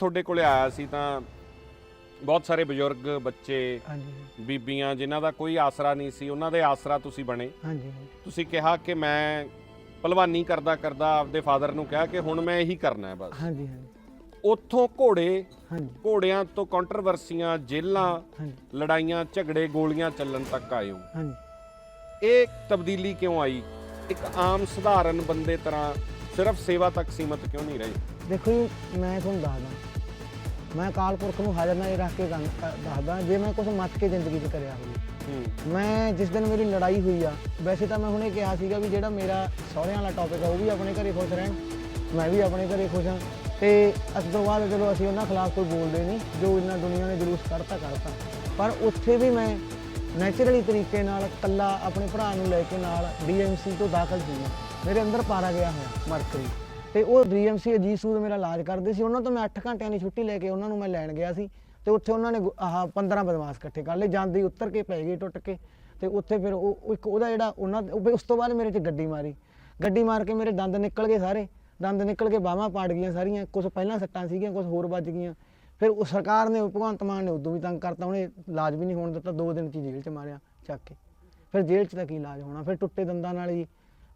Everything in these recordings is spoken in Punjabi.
ਤੁਹਾਡੇ ਕੋਲੇ ਆਇਆ ਸੀ ਤਾਂ ਬਹੁਤ ਸਾਰੇ ਬਜ਼ੁਰਗ ਬੱਚੇ ਹਾਂਜੀ। ਬੀਬੀਆਂ ਜਿਨ੍ਹਾਂ ਦਾ ਕੋਈ ਆਸਰਾ ਨਹੀਂ ਸੀ ਉਹਨਾਂ ਦੇ ਆਸਰਾ ਤੁਸੀਂ ਬਣੇ। ਹਾਂਜੀ ਤੁਸੀਂ ਕਿਹਾ ਕਿ ਮੈਂ ਪਹਿਲਵਾਨੀ ਕਰਦਾ ਕਰਦਾ ਆਪਦੇ ਫਾਦਰ ਨੂੰ ਕਿਹਾ ਕਿ ਹੁਣ ਮੈਂ ਇਹੀ ਕਰਨਾ ਹੈ ਬਸ। ਹਾਂਜੀ ਹਾਂਜੀ। ਉੱਥੋਂ ਘੋੜੇ ਹਾਂਜੀ। ਘੋੜਿਆਂ ਤੋਂ ਕੰਟਰੋਵਰਸੀਆਂ ਜੇਲਾਂ ਹਾਂਜੀ। ਲੜਾਈਆਂ ਝਗੜੇ ਗੋਲੀਆਂ ਚੱਲਣ ਤੱਕ ਆਏ ਹੋ ਹਾਂਜੀ। ਇਹ ਤਬਦੀਲੀ ਕਿਉਂ ਆਈ? ਇੱਕ ਆਮ ਸਧਾਰਨ ਬੰਦੇ ਤਰ੍ਹਾਂ ਸਿਰਫ ਸੇਵਾ ਤੱਕ ਸੀਮਤ ਕਿਉਂ ਨਹੀਂ ਰਹੇ? ਦੇਖੋ ਜੀ ਮੈਂ ਤੁਹਾਨੂੰ ਦੱਸਦਾ। ਮੈਂ ਅਕਾਲ ਪੁਰਖ ਨੂੰ ਹਾਜ਼ਰ ਨਾਜ਼ਰ ਰੱਖ ਕੇ ਗੱਲ- ਅ, ਦੱਸਦਾ ਜੇ ਮੈਂ ਕੁਝ ਮੱਤ ਕੇ ਜ਼ਿੰਦਗੀ 'ਚ ਕਰਿਆ ਹੋਵੇ। ਹੂੰ। ਮੈਂ ਜਿਸ ਦਿਨ ਮੇਰੀ ਲੜਾਈ ਹੋਈ ਆ ਵੈਸੇ ਤਾਂ ਮੈਂ ਹੁਣੇ ਕਿਹਾ ਸੀਗਾ ਵੀ ਜਿਹੜਾ ਮੇਰਾ ਸਹੁਰਿਆਂ ਵਾਲਾ ਟੌਪਿਕ ਆ ਉਹ ਵੀ ਆਪਣੇ ਘਰੇ ਖੁਸ਼ ਰਹਿਣ। ਮੈਂ ਵੀ ਆਪਣੇ ਘਰੇ ਖੁਸ਼ ਹਾਂ। ਤੇ ਉਸ ਤੋਂ ਬਾਅਦ ਚਲੋ ਅਸੀਂ ਉਹਨਾਂ ਖਿਲਾਫ ਕੋਈ ਬੋਲਦੇ ਨਹੀਂ ਜੋ ਇਹਨਾਂ ਦੁਨੀਆ ਨੇ ਜਲੂਸ ਕਰਤਾ ਕਰਤਾ ਪਰ ਉੱਥੇ ਵੀ ਮੈਂ ਨੈਚੁਰਲੀ ਤਰੀਕੇ ਨਾਲ ਕੱਲਾ ਆਪਣੇ ਭਰਾ ਨੂੰ ਲੈ ਕੇ ਨਾਲ ਡੀਐਮਸੀ ਤੋਂ ਦਾਖਲ ਸੀ ਮੇਰੇ ਅੰਦਰ ਪਾਰਾ ਗਿਆ ਹੋਇਆ, ਮਰਕਰੀ। ਤੇ ਉਹ ਡੀਐਮਸੀ ਅਜੀਤ ਸੂਦ ਮੇਰਾ ਇਲਾਜ ਕਰਦੇ ਸੀ, ਉਹਨਾਂ ਤੋਂ ਮੈਂ 8 ਘੰਟਿਆਂ ਦੀ ਛੁੱਟੀ ਲੈ ਕੇ ਉਹਨਾਂ ਨੂੰ ਮੈਂ ਲੈਣ ਗਿਆ ਸੀ। ਤੇ ਉੱਥੇ ਉਹਨਾਂ ਨੇ ਆਹ 15 ਬਦਮਾਸ਼ ਇਕੱਠੇ ਕਰ ਲਏ, ਜਾਂਦੇ ਹੀ ਉੱਤਰ ਕੇ ਪੈ ਗਏ ਟੁੱਟ ਕੇ। ਤੇ ਉੱਥੇ ਫਿਰ ਉਹ ਇੱਕ ਉਹਦਾ ਜਿਹੜਾ ਉਹਨਾਂ ਉਸ ਤੋਂ ਬਾਅਦ ਮੇਰੇ 'ਚ ਗੱਡੀ ਮਾਰੀ। ਗੱਡੀ ਮਾਰ ਕੇ ਮੇਰੇ ਦੰਦ ਨਿਕਲ ਗਏ ਸਾਰੇ। ਦੰਦ ਨਿਕਲ ਕੇ ਬਾਹਾਂ ਪਾੜ ਗਈਆਂ ਸਾਰੀਆਂ ਕੁਝ ਪਹਿਲਾਂ ਸੱਟਾਂ ਸੀਗੀਆਂ ਕੁਝ ਹੋਰ ਵੱਜ ਗਈਆਂ। ਫਿਰ ਉਹ ਸਰਕਾਰ ਨੇ, ਭਗਵੰਤ ਮਾਨ ਨੇ ਉਦੋਂ ਵੀ ਤੰਗ ਕਰਤਾ, ਉਹਨੇ ਇਲਾਜ ਵੀ ਨਹੀਂ ਹੋਣ ਦਿੱਤਾ, ਦੋ ਦਿਨ ਚ ਹੀ ਜੇਲ੍ਹ ਚ ਮਾਰਿਆ, ਚੱਕ ਕੇ। ਫਿਰ ਜੇਲ੍ਹ ਚ ਤਾਂ ਕੀ ਇਲਾਜ ਹੋਣਾ? ਫਿਰ ਟੁੱਟੇ ਦੰਦਾਂ ਨਾਲ ਹੀ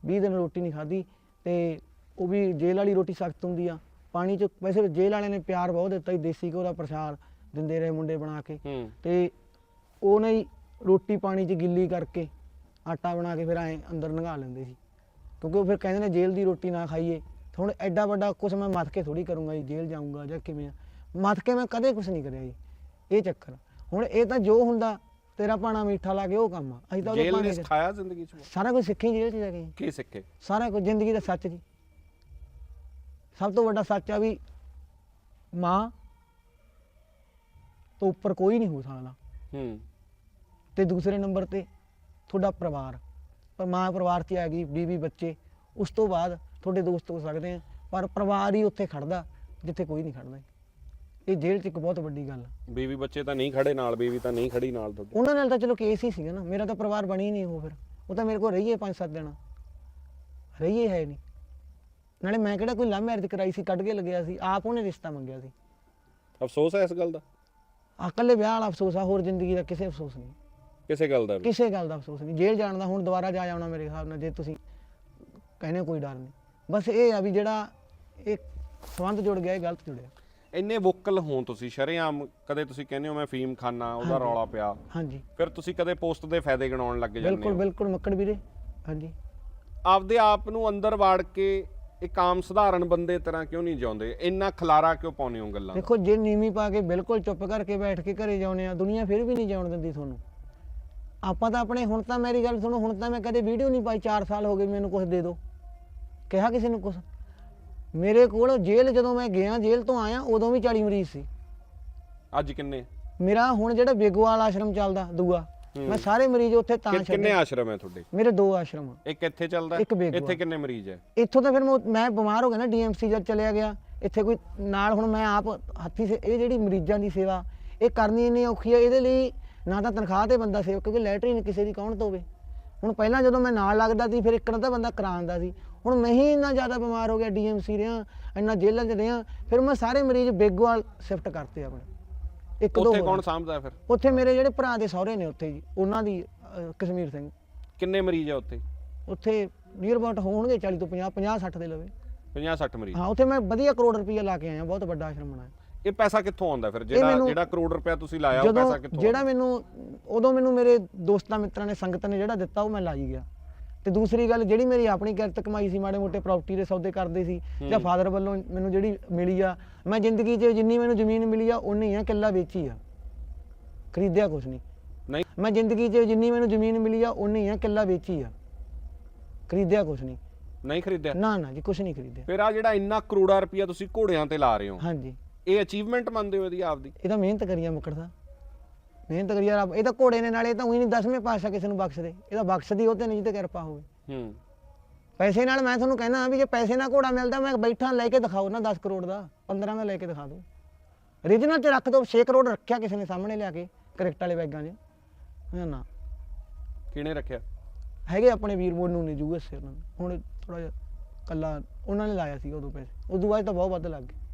20 ਦਿਨ ਰੋਟੀ ਨਹੀਂ ਖਾਧੀ ਤੇ ਉਹ ਵੀ ਜੇਲ੍ਹ ਵਾਲੀ ਰੋਟੀ ਸਖਤ ਹੁੰਦੀ ਆ। ਪਾਣੀ ਚ ਵੈਸੇ ਜੇਲ੍ਹ ਵਾਲਿਆਂ ਨੇ ਪਿਆਰ ਬਹੁਤ ਦਿੱਤਾ ਸੀ ਦੇਸੀ ਘਿਓ ਦਾ ਪ੍ਰਸ਼ਾਦ ਦਿੰਦੇ ਰਹੇ ਮੁੰਡੇ ਬਣਾ ਕੇ। ਹੂੰ। ਤੇ ਉਹਨੇ ਹੀ ਰੋਟੀ ਪਾਣੀ ਚ ਗਿੱਲੀ ਕਰਕੇ ਆਟਾ ਬਣਾ ਕੇ ਫਿਰ ਐ ਅੰਦਰ ਨੰਗਾ ਲੈਂਦੇ ਸੀ। ਕਿਉਂਕਿ ਉਹ ਫਿਰ ਕਹਿੰਦੇ ਨੇ ਜੇਲ੍ਹ ਦੀ ਰੋਟੀ ਨਾ ਖਾਈਏ। ਹੁਣ ਐਡਾ ਵੱਡਾ ਕੁਝ ਮੈਂ ਮੱਥ ਕੇ ਥੋੜੀ ਕਰੂੰਗਾ ਜੀ ਜੇਲ੍ਹ ਜਾਊਂਗਾ ਜਾਂ ਕਿਵੇਂ ਆ। ਮੱਥ ਕੇ ਮੈਂ ਕਦੇ ਕੁਝ ਨਹੀਂ ਕਰਿਆ ਜੀ ਇਹ ਚੱਕਰ। ਆ। ਹੁਣ ਇਹ ਤਾਂ ਜੋ ਹੁੰਦਾ ਤੇਰਾ ਪਾਣਾ ਮਿੱਠਾ ਲਾ ਕੇ ਉਹ ਕੰਮ ਆ। ਅਸੀਂ ਤਾਂ ਉਹਦੇ ਜੇਲ੍ਹ ਨੇ ਪਾਣੀ ਚ। ਸਿਖਾਇਆ ਜ਼ਿੰਦਗੀ 'ਚ? ਸਾਰਾ ਕੁਝ ਸਿੱਖੀ ਜੇਲ੍ਹ ਚ ਜਾ ਕੇ। ਜੀ। ਕੀ ਸਿੱਖੇ? ਸਾਰਾ ਕੁਝ ਜ਼ਿੰਦਗੀ ਦਾ ਸੱਚ ਜੀ। ਸਭ ਤੋਂ ਵੱਡਾ ਸੱਚ ਆ ਵੀ ਮਾਂ ਤੋਂ ਉੱਪਰ ਕੋਈ ਨਹੀਂ ਹੋ ਸਕਦਾ। ਹੂੰ। ਤੇ ਦੂਸਰੇ ਨੰਬਰ ਤੇ ਤੁਹਾਡਾ ਪਰਿਵਾਰ। ਪਰ ਮਾਂ ਪਰਿਵਾਰ 'ਚ ਆ ਗਈ ਬੀਵੀ ਬੱਚੇ। ਉਸ ਤੋਂ ਬਾਅਦ ਤੁਹਾਡੇ ਦੋਸਤ ਹੋ ਸਕਦੇ ਆ। ਪਰ ਪਰਿਵਾਰ ਹੀ ਉੱਥੇ ਖੜਦਾ ਜਿੱਥੇ ਕੋਈ ਨਹੀਂ ਖੜਦਾ। ਇਹ ਜੇਲ੍ਹ 'ਚ ਇੱਕ ਬਹੁਤ ਵੱਡੀ ਗੱਲ ਆ। ਬੀਵੀ ਬੱਚੇ ਤਾਂ ਨਹੀਂ ਖੜੇ ਨਾਲ ਬੀਵੀ ਤਾਂ ਨਹੀਂ ਖੜੀ ਨਾਲ ਤੁਹਾਡੇ। ਉਹਨਾਂ ਨਾਲ ਤਾਂ ਚਲੋ ਕੇਸ ਹੀ ਸੀਗਾ ਨਾ। ਮੇਰਾ ਤਾਂ ਪਰਿਵਾਰ ਬਣੀ ਨਹੀਂ ਉਹ ਫਿਰ। ਉਹ ਤਾਂ ਮੇਰੇ ਕੋਲ ਰਹੀਏ 5-7 ਦਿਨ। ਰਹੀਏ ਹੈ ਨਹੀਂ। ਨਾਲੇ ਮੈਂ ਕਿਹੜਾ ਕੋਈ ਲਵ ਮੈਰਿਜ ਕਰਾਈ ਸੀ ਕੱਢ ਕੇ ਲੱਗਿਆ ਸੀ। ਆਪ ਉਹਨੇ ਰਿਸ਼ਤਾ ਮੰਗਿਆ ਸੀ। ਅਫਸੋਸ ਹੈ ਇਸ ਗੱਲ ਦਾ? ਆਹ ਇਕੱਲੇ ਵਿਆਹ ਵਾਲਾ ਅਫਸੋਸ ਆ ਹੋਰ ਜ਼ਿੰਦਗੀ ਦਾ ਕਿਸੇ ਅਫਸੋਸ ਨਹੀਂ। ਕਿਸੇ ਗੱਲ ਦਾ ਵੀ? ਕਿਸੇ ਗੱਲ ਦਾ ਅਫਸੋਸ ਨਹੀਂ। ਜੇਲ੍ਹ ਜਾਣ ਦਾ ਹੁਣ ਦੁਬਾਰਾ ਜਾ ਆਉਣਾ ਮੇਰੇ ਹਿਸਾਬ ਨਾਲ ਜੇ ਤੁਸੀਂ ਕਹਿੰਦੇ ਕੋਈ ਡਰ ਨਹੀਂ। ਬਸ ਇਹ ਆ ਵੀ ਜਿਹੜਾ ਇਹ ਸੰਬੰਧ ਜੁੜ ਗਿਆ ਇਹ ਗਲਤ ਜੁੜਿਆ। ਇੰਨੇ ਵੋਕਲ ਹੋ ਤੁਸੀਂ ਸ਼ਰੇਆਮ ਕਦੇ ਤੁਸੀਂ ਕਹਿੰਦੇ ਹੋ ਮੈਂ ਫੀਮ ਖਾਨਾ ਉਹਦਾ। ਰੌਲਾ ਪਿਆ। ਹਾਂਜੀ। ਫਿਰ ਤੁਸੀਂ ਕਦੇ ਪੋਸਟ ਦੇ ਫਾਇਦੇ ਗਿਣਾਉਣ ਲੱਗ ਜਾਂਦੇ ਬਿਲਕੁਲ ਹੋ? ਬਿਲਕੁਲ ਮੱਕੜ ਵੀਰੇ। ਹਾਂਜੀ। ਆਪਦੇ ਆਪ ਨੂੰ ਅੰਦਰ ਵਾੜ ਕੇ ਇੱਕ ਆਮ ਸਧਾਰਨ ਬੰਦੇ ਤਰ੍ਹਾਂ ਕਿਉਂ ਨਹੀਂ ਜਿਉਂਦੇ? ਇੰਨਾ ਖਲਾਰਾ ਕਿਉਂ ਪਾਉਂਦੇ ਹੋ ਗੱਲਾਂ? ਦੇਖੋ ਜੇ ਨੀਵੀਂ ਪਾ ਕੇ ਬਿਲਕੁਲ ਚੁੱਪ ਕਰਕੇ ਬੈਠ ਕੇ ਘਰੇ ਜਾਉਨੇ ਆ ਦੁਨੀਆ ਫਿਰ ਵੀ ਨਹੀਂ ਜਾਣ ਦਿੰਦੀ ਤੁਹਾਨੂੰ। ਆਪਾਂ ਤਾਂ ਆਪਣੇ ਹੁਣ ਤਾਂ ਮੇਰੀ ਗੱਲ ਸੁਣੋ ਹੁਣ ਤਾਂ ਮੈਂ ਕਦੇ ਵੀਡੀਓ ਨਹੀਂ ਪਾਈ 4 ਸਾਲ ਹੋ ਗਏ ਮੈਨੂੰ ਕੁਝ ਦੇ ਦਿਓ ਕਿਹਾ ਕਿਸੇ ਨੂੰ ਕੁਝ ਮੇਰੇ ਕੋਲ ਜੇਲ੍ਹ ਜਦੋਂ ਮੈਂ ਗਿਆ ਜੇਲ੍ਹ ਤੋਂ ਆਇਆ ਉਦੋਂ ਵੀ 40 ਮਰੀਜ਼ ਸੀ। ਅੱਜ ਕਿੰਨੇ? ਮੇਰਾ ਹੁਣ ਜਿਹੜਾ ਬੇਗੋਵਾਲ ਆਸ਼ਰਮ ਚੱਲਦਾ ਦੂਆ ਮੈਂ ਸਾਰੇ ਮਰੀਜ਼ ਉੱਥੇ ਤਾਂ ਕਿ- ਕਿੰਨੇ ਛੱਡੇ। ਆਸ਼ਰਮ ਹੈ ਤੁਹਾਡੇ? ਮੇਰੇ ਦੋ ਆਸ਼ਰਮ ਆ। ਇੱਕ ਇੱਥੇ ਚੱਲਦਾ? ਹੈ? ਇੱਕ ਬੇਗਵਾ। ਇੱਥੇ ਕਿੰਨੇ ਮਰੀਜ਼ ਹੈ? ਇੱਥੋਂ ਤਾਂ ਫਿਰ ਮੈਂ ਮੈਂ ਬਿਮਾਰ ਹੋ ਗਿਆ ਨਾ ਡੀਐਮਸੀ ਜਦ ਚਲਿਆ ਗਿਆ। ਇੱਥੇ ਕੋਈ ਨਾਲ ਹੁਣ ਮੈਂ ਆਪ ਹੱਥੀ ਸੇ ਇਹ ਜਿਹੜੀ ਮਰੀਜ਼ਾਂ ਦੀ ਸੇਵਾ ਇਹ ਕਰਨੀ ਇੰਨੀ ਔਖੀ ਹੈ ਇਹਦੇ ਲਈ ਨਾ ਤਾਂ ਤਨਖਾਹ ਤੇ ਬੰਦਾ ਸੇਵ ਕਿਉਂਕਿ ਲੈਟਰੀਨ ਕਿਸੇ ਦੀ ਕੌਣ ਧੋਵੇ ਹੁਣ ਪਹਿਲਾਂ ਜਦੋਂ ਮੈਂ ਨਾਲ ਲੱਗਦਾ ਸੀ ਫਿਰ ਇੱਕ ਨਾ ਤਾਂ ਬੰਦਾ ਕਰਾਉਂਦਾ ਸੀ। ਹੁਣ ਮੈਂ ਹੀ ਇੰਨਾ ਜ਼ਿਆਦਾ ਬਿਮਾਰ ਹੋ ਗਿਆ ਡੀਐਮਸੀ ਰਿਆਂ ਇੰਨਾ ਜੇਲ੍ਹਾਂ 'ਚ ਰਿਆਂ ਫਿਰ ਮੈਂ ਸਾਰੇ ਮਰੀਜ਼ ਬੇਗੋਵਾਲ ਸ਼ਿਫਟ ਕਰਤੇ ਆਪਣੇ। ਇੱਕ ਦੋ ਉੱਥੇ। ਕੌਣ ਸਾਂਭਦਾ ਫਿਰ? ਉੱਥੇ ਮੇਰੇ ਜਿਹੜੇ ਭਰਾ ਦੇ ਸਹੁਰੇ ਨੇ ਉੱਥੇ ਜੀ ਉਹਨਾਂ ਦੀ ਅਹ, ਕਸ਼ਮੀਰ ਸਿੰਘ। ਕਿੰਨੇ ਮਰੀਜ਼ ਹੈ ਉੱਥੇ? ਉੱਥੇ ਨੀਅਰ ਅਬਾਊਟ ਹੋਣਗੇ 40 ਤੋਂ 50 50 60 ਦੇ ਲਵੇ। 50 60 ਮਰੀਜ਼। ਹਾਂ ਉੱਥੇ ਮੈਂ ਵਧੀਆ ਕਰੋੜ ਰੁਪਈਆ ਲਾ ਕੇ ਆਇਆ ਬਹੁਤ ਵੱਡਾ ਆਸ਼ਰਮ ਬਣਾਇਆ। ਇਹ ਪੈਸਾ ਕਿੱਥੋਂ ਆਉਂਦਾ ਫਿਰ? ਜਿਹੜਾ ਮੈਨੂੰ- ਜਿਹੜਾ ਕਰੋੜ ਰੁਪਇਆ ਤੁਸੀਂ ਲਾਇਆ ਉਹ ਜਦੋਂ ਪੈਸਾ ਕਿੱਥੋਂ ਜਿਹੜਾ ਮੈਨੂੰ ਉਦੋਂ ਮੈਨੂੰ ਮੇਰੇ ਦੋਸਤਾਂ ਮਿੱਤਰਾਂ ਨੇ ਸੰਗਤ ਨੇ ਜਿਹੜਾ ਦਿੱਤਾ ਉਹ ਮੈਂ ਲਾਈ ਗਿਆ। ਤੇ ਦੂਸਰੀ ਗੱਲ ਜਿਹੜੀ ਮੇਰੀ ਆਪਣੀ ਕਿਰਤ ਕਮਾਈ ਸੀ ਮਾੜੇ ਮੋਟੇ ਪ੍ਰਾਪਰਟੀ ਦੇ ਸੌਦੇ ਕਰਦੇ ਸੀ ਜਾਂ ਫਾਦਰ ਵੱਲੋਂ ਮੈਨੂੰ ਜਿਹੜੀ ਮਿਲੀ ਆ ਮੈਂ ਜ਼ਿੰਦਗੀ 'ਚ ਜਿੰਨੀ ਮੈਨੂੰ ਜ਼ਮੀਨ ਮਿਲੀ ਆ ਉਨੀ ਆ ਕਿੱਲਾ ਵੇਚੀ ਆ। ਖਰੀਦਿਆ ਕੁਛ ਨਹੀਂ। ਨਹੀਂ। ਮੈਂ ਜ਼ਿੰਦਗੀ 'ਚ ਜਿੰਨੀ ਮੈਨੂੰ ਜ਼ਮੀਨ ਮਿਲੀ ਆ ਉਨੀ ਆ ਕਿੱਲਾ ਵੇਚੀ ਆ। ਖਰੀਦਿਆ ਕੁਛ ਨਹੀਂ। ਨਹੀਂ ਖਰੀਦਿਆ? ਨਾ ਨਾ ਜੀ ਕੁਛ ਨਹੀਂ ਖਰੀਦਿਆ। ਫਿਰ ਆ ਜਿਹੜਾ ਇੰਨਾ ਕਰੋੜਾ ਰੁਪਇਆ ਤੁਸੀਂ ਘੋੜਿਆਂ ਤੇ ਲਾ ਰਹੇ ਹੋ। ਹਾਂਜੀ। ਇਹ ਅਚੀਵਮੈਂਟ ਮੰਨਦੇ ਹੋ ਇਹਦੀ ਆਪਦੀ? ਇਹ ਤਾਂ ਮਿਹਨਤ ਕਰੀਆ ਮੁਕੜ ਦਾ ਮਿਹਨਤ ਕਰੀਆ ਰੱਬ। ਇਹ ਤਾਂ ਘੋੜੇ ਨੇ ਨਾਲੇ ਤਾਂ ਉਹੀ ਨਹੀਂ ਦਸਵੇਂ ਪਾਤਸ਼ਾਹ ਕਿਸੇ ਨੂੰ ਬਖਸ਼ਦੇ। ਇਹ ਤਾਂ ਬਖਸ਼ਦੀ ਉਹ ਤੇ ਨਹੀਂ ਤੇ ਕਿਰਪਾ ਹੋਵੇ। ਹੂੰ। ਪੈਸੇ ਨਾਲ ਮੈਂ ਤੁਹਾਨੂੰ ਕਹਿਣਾ ਵੀ ਜੇ ਪੈਸੇ ਨਾਲ ਘੋੜਾ ਮਿਲਦਾ ਮੈਂ ਬੈਠਾ ਲੈ ਕੇ ਦਿਖਾਓ ਨਾ 10 ਕਰੋੜ ਦਾ। 15 ਦਾ ਲੈ ਕੇ ਦਿਖਾ ਦਿਓ ਰੀਜਨਲ ਚ ਰੱਖ ਦਿਓ 6 ਕਰੋੜ ਰੱਖਿਆ ਕਿਸੇ ਨੇ ਸਾਹਮਣੇ ਲਿਆ ਕੇ ਕਰੈਕਟ ਵਾਲੇ ਬੈਗਾਂ 'ਚ। ਨਾ ਨਾ। ਕਿਹਨੇ ਰੱਖਿਆ? ਹੈਗੇ ਆਪਣੇ ਵੀਰ ਮੋਨੂ ਨੇ ਯੂਐਸਏ ਉਹਨਾਂ ਦੇ ਹੁਣ ਥੋੜਾ ਜਿਹਾ ਕੱਲਾ ਉਹਨਾਂ ਨੇ ਲਾਇਆ ਸੀ ਉਦੋਂ ਪੈਸੇ। ਉਦੋਂ ਬਾਅਦ ਤਾਂ ਬਹੁਤ ਵੱਧ ਲੱਗ ਗਏ।